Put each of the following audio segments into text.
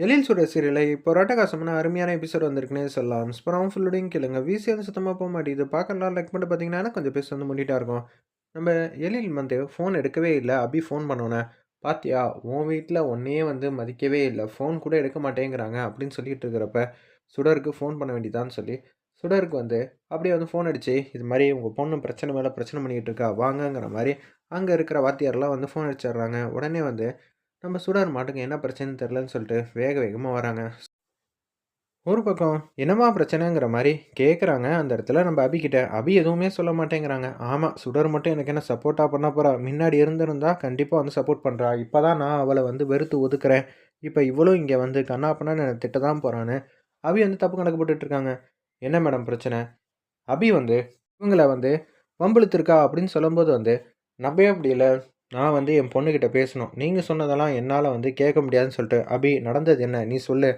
எழில் சுடர் சீரியலை இப்போ ரொட்டகாசமான அருமையான எபிசோட் வந்திருக்குன்னே சொல்லலாம். ஸ்பரம் ஃபுல்லுடையும் கேளுங்க. வீசி வந்து சுத்தமாக போக மாட்டேங்குது. பார்க்கலாம் லைக் பண்ணிட்டு பார்த்தீங்கன்னா கொஞ்சம் பேச வந்து முன்னிட்டா இருக்கும். நம்ம எழில் வந்து ஃபோன் எடுக்கவே இல்லை. அபி ஃபோன் பண்ணோன்னே பாத்தியா உன் வீட்டில் ஒன்னே வந்து மதிக்கவே இல்லை. ஃபோன் கூட எடுக்க மாட்டேங்கிறாங்க அப்படின்னு சொல்லிட்டு இருக்கிறப்ப சுடருக்கு ஃபோன் பண்ண வேண்டியதான்னு சொல்லி சுடருக்கு வந்து அப்படியே வந்து ஃபோன் அடிச்சு இது மாதிரி உங்கள் பொண்ணு பிரச்சனை மேலே பிரச்சனை பண்ணிக்கிட்டு இருக்கா? வாங்கங்கிற மாதிரி அங்கே இருக்கிற வாத்தியாரெலாம் வந்து ஃபோன் அடிச்சிடுறாங்க. உடனே வந்து நம்ம சுடர் மாட்டுக்கு என்ன பிரச்சனைன்னு தெரிலன்னு சொல்லிட்டு வேக வேகமாக வராங்க. ஒரு பக்கம் என்னம்மா பிரச்சனைங்கிற மாதிரி கேட்குறாங்க அந்த இடத்துல நம்ம அபிக்கிட்ட அபி எதுவுமே சொல்ல மாட்டேங்கிறாங்க. ஆமாம் சுடர் மட்டும் எனக்கு என்ன சப்போர்ட்டாக பண்ண போகிறா முன்னாடி இருந்திருந்தா கண்டிப்பாக வந்து சப்போர்ட் பண்ணுறா இப்போ தான் நான் அவளை வந்து வெறுத்து ஒதுக்குறேன். இப்போ இவ்வளோ இங்கே வந்து கண்ணாப்பண்ணான்னு எனக்கு திட்ட தான் போகிறான்னு அபி வந்து தப்பு கணக்கு போட்டுட்ருக்காங்க என்ன மேடம் பிரச்சனை? அபி வந்து இவங்களை வந்து வம்பிழுத்துருக்கா? அப்படின்னு சொல்லும்போது வந்து நம்பவே இல்லை நான் வந்து என் பொண்ணுக்கிட்ட பேசணும். நீங்கள் சொன்னதெல்லாம் என்னால் வந்து கேட்க முடியாதுன்னு சொல்லிட்டு அபி நடந்தது என்ன? நீ சொல்லு.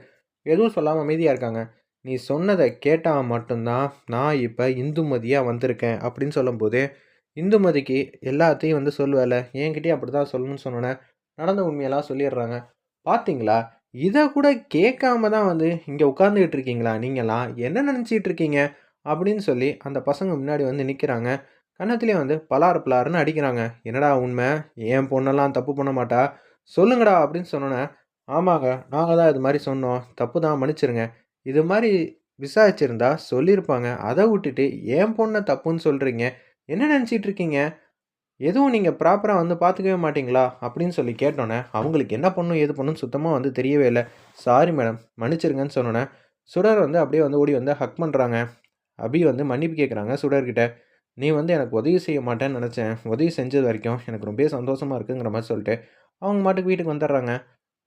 எதுவும் சொல்லாமல் அமைதியாக இருக்காங்க. நீ சொன்னதை கேட்டால் மட்டும்தான் நான் இப்போ இந்துமதியாக வந்திருக்கேன். அப்படின்னு சொல்லும்போது இந்துமதிக்கு எல்லாத்தையும் வந்து சொல்லுவேல. என்கிட்டயே அப்படி தான் சொல்லணும்னு சொன்னோன்னே நடந்த உண்மையெல்லாம் சொல்லிடுறாங்க. பார்த்தீங்களா இதை கூட கேட்காம தான் வந்து இங்கே உட்காந்துக்கிட்டு இருக்கீங்களா? நீங்களாம் என்ன நினச்சிட்டு இருக்கீங்க? அப்படின்னு சொல்லி அந்த பசங்க முன்னாடி வந்து நிற்கிறாங்க கன்னத்துலேயே வந்து பலார் பலாருன்னு அடிக்கிறாங்க. என்னடா உண்மை? என் பொண்ணெல்லாம் தப்பு பண்ண மாட்டா? சொல்லுங்கடா அப்படின்னு சொன்னோன்னே ஆமாங்க நாங்கள் தான் இது மாதிரி சொன்னோம். தப்பு தான் மன்னிச்சிருங்க. இது மாதிரி விசாரிச்சிருந்தா சொல்லியிருப்பாங்க. அதை விட்டுட்டு என் பொண்ணை தப்புன்னு சொல்கிறீங்க என்ன நினச்சிட்டு இருக்கீங்க? எதுவும் நீங்கள் ப்ராப்பராக வந்து பார்த்துக்கவே மாட்டிங்களா? அப்படின்னு சொல்லி கேட்டோன்னே அவங்களுக்கு என்ன பண்ணும் எது பண்ணும் சுத்தமாக வந்து தெரியவே இல்லை. சாரி மேடம் மன்னிச்சிருங்கன்னு சொன்னோன்னே சுடர் வந்து அப்படியே வந்து ஓடி வந்து ஹக் பண்ணுறாங்க அபி வந்து மன்னிப்பு கேட்குறாங்க சுடர்கிட்ட. நீ வந்து எனக்கு உதவி செய்ய மாட்டேன்னு நினச்சேன். உதவி செஞ்சது வரைக்கும் எனக்கு ரொம்ப சந்தோஷமாக இருக்குங்கிற மாதிரி சொல்லிட்டு அவங்க மாட்டுக்கு வீட்டுக்கு வந்துடுறாங்க.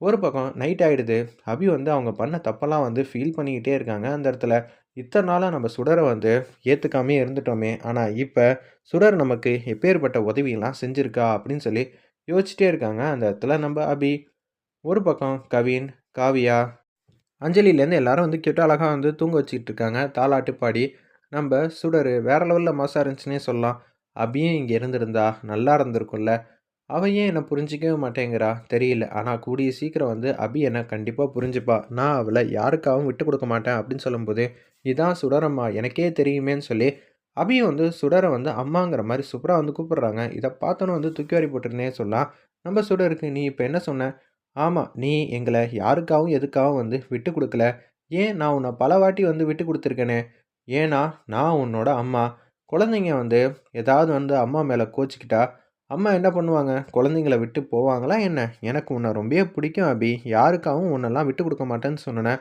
ஒரு பக்கம் நைட் ஆகிடுது அபி வந்து அவங்க பண்ண தப்பெல்லாம் வந்து ஃபீல் பண்ணிக்கிட்டே இருக்காங்க. அந்த இடத்துல இத்தனை நாளாக நம்ம சுடரை வந்து ஏற்றுக்காமே இருந்துட்டோமே. ஆனால் இப்போ சுடர் நமக்கு எப்பேற்பட்ட உதவியெல்லாம் செஞ்சுருக்கா அப்படின்னு சொல்லி யோசிச்சிட்டே இருக்காங்க. அந்த இடத்துல நம்ம அபி ஒரு பக்கம் கவின் காவியா அஞ்சலிலேருந்து எல்லாரும் வந்து கிட்ட அழகாக வந்து தூங்க வச்சுக்கிட்டு இருக்காங்க. தாலாட்டு பாடி நம்ம சுடர் வேறு லெவலில் மாசாக இருந்துச்சுன்னே சொல்லலாம். அபியும் இங்கே இருந்திருந்தா நல்லா இருந்திருக்கும்ல. அவன் ஏன் என்னை புரிஞ்சிக்கவே மாட்டேங்கிறா? தெரியல. ஆனால் கூடிய சீக்கிரம் வந்து அபி என்னை கண்டிப்பாக புரிஞ்சுப்பா. நான் அவளை யாருக்காகவும் விட்டு கொடுக்க மாட்டேன் அப்படின்னு சொல்லும்போது இதான் சுடரம்மா. எனக்கே தெரியுமேன்னு சொல்லி அபியும் வந்து சுடரை வந்து அம்மாங்கிற மாதிரி சூப்பராக வந்து கூப்பிடுறாங்க. இதை பார்த்தோன்னு வந்து தூக்கி வாரி போட்டுருந்தே சொல்லலாம். நம்ம சுடருக்கு நீ இப்போ என்ன சொன்ன? ஆமாம் நீ எங்களை யாருக்காகவும் எதுக்காகவும் வந்து விட்டு கொடுக்கல. ஏன் நான் உன்னை பல வாட்டி வந்து விட்டு கொடுத்துருக்கேனே? ஏன்னா நான் உன்னோட அம்மா. குழந்தைங்க வந்து ஏதாவது வந்து அம்மா மேலே கோச்சிக்கிட்டா அம்மா என்ன பண்ணுவாங்க? குழந்தைங்கள விட்டு போவாங்களா என்ன? எனக்கு உன்னை ரொம்பவே பிடிக்கும் அபி. யாருக்காகவும் உன்னெல்லாம் விட்டு கொடுக்க மாட்டேன்னு சொன்னேன்.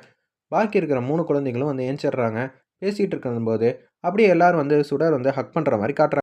பாக்கி இருக்கிற மூணு குழந்தைங்களும் வந்து ஏஞ்சிடுறாங்க. பேசிகிட்டு இருக்கும்போது அப்படியே எல்லோரும் வந்து சுடர் வந்து ஹக் பண்ணுற மாதிரி காட்டுறாங்க.